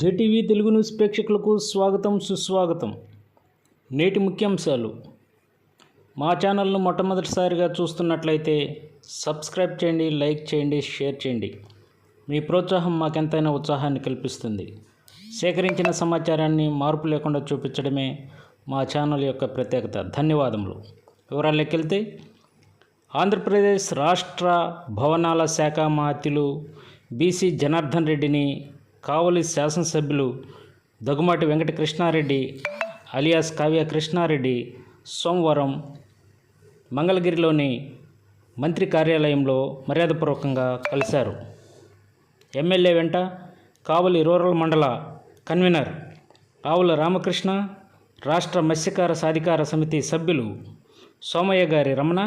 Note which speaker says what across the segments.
Speaker 1: JTV Telugu news ప్రేక్షకులకు స్వాగతం సుస్వాగతం. నేటి ముఖ్యాంశాలు. మా ఛానల్ను మొట్టమొదటిసారిగా చూస్తున్నట్లయితే సబ్స్క్రైబ్ చేయండి లైక్ చేయండి షేర్ చేయండి. మీ ప్రోత్సాహం మాకెంతైనా ఉత్సాహాన్ని కల్పిస్తుంది. సేకరించిన సమాచారాన్ని మార్పు లేకుండా చూపించడమే మా ఛానల్ యొక్క ప్రత్యేకత. ధన్యవాదములు. వివరాల్లోకి వెళ్తే ఆంధ్రప్రదేశ్ రాష్ట్ర భవనాల శాఖ మాతిలు బీసీ జనార్దన్ రెడ్డిని కావలి శాసనసభ్యులు దగ్గుమాటి వెంకట కృష్ణారెడ్డి అలియాస్ కావ్య కృష్ణారెడ్డి సోమవారం మంగళగిరిలోని మంత్రి కార్యాలయంలో మర్యాదపూర్వకంగా కలిశారు. ఎమ్మెల్యే వెంట కావలి రూరల్ మండల కన్వీనర్ ఆవుల రామకృష్ణ రాష్ట్ర మత్స్యకార సాధికార సమితి సభ్యులు సోమయ్య గారి రమణ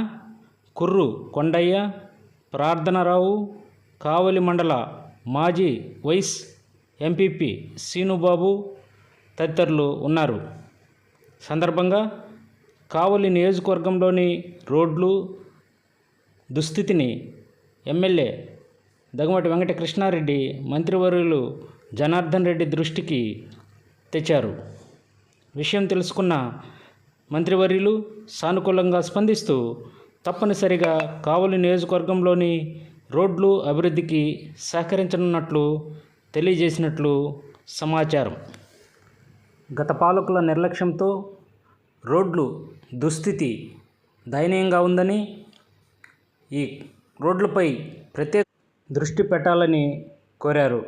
Speaker 1: కుర్రు కొండయ్య ప్రార్థనరావు కావలి మండల మాజీ వైస్ ఎంపీపీ సీనుబాబు తదితరులు ఉన్నారు. సందర్భంగా కావలి నియోజకవర్గంలోని రోడ్లు దుస్థితిని ఎమ్మెల్యే దగ్గమటి వెంకట కృష్ణారెడ్డి మంత్రివర్యులు జనార్దన్ రెడ్డి దృష్టికి తెచ్చారు. విషయం తెలుసుకున్న మంత్రివర్యులు సానుకూలంగా స్పందిస్తూ తప్పనిసరిగా కావలి నియోజకవర్గంలోని రోడ్లు అభివృద్ధికి సహకరించనున్నట్లు తెలియజేసినట్లు సమాచారం. గత పాలకుల నిర్లక్ష్యంతో రోడ్లు దుస్థితి దయనీయంగా ఉందని ఈ రోడ్లపై ప్రత్యేక దృష్టి పెట్టాలని కోరారు.